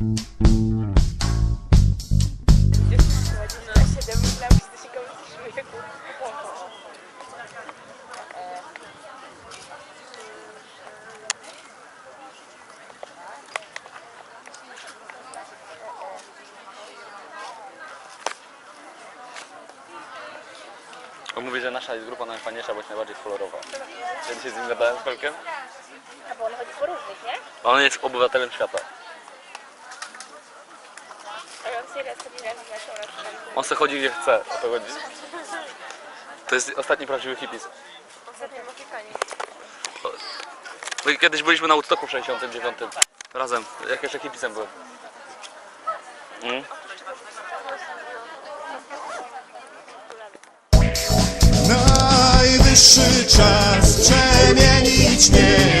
Na 7 myślałam, że to się komuś śmieje. On mówi, że nasza jest grupa najfajniejsza, bo jest najbardziej kolorowa. Kiedyś się z nim gadałem z Kolkiem. A bo on chodzi po różnych, nie? On jest obywatelem świata. On se chodzi gdzie chce, o to chodzi. To jest ostatni prawdziwy hippies. Ostatnio Mokikanie. My kiedyś byliśmy na Woodstocku w 69. Razem, jak jeszcze hippiesem byłem. Mm. Najwyższy czas przemienić szmat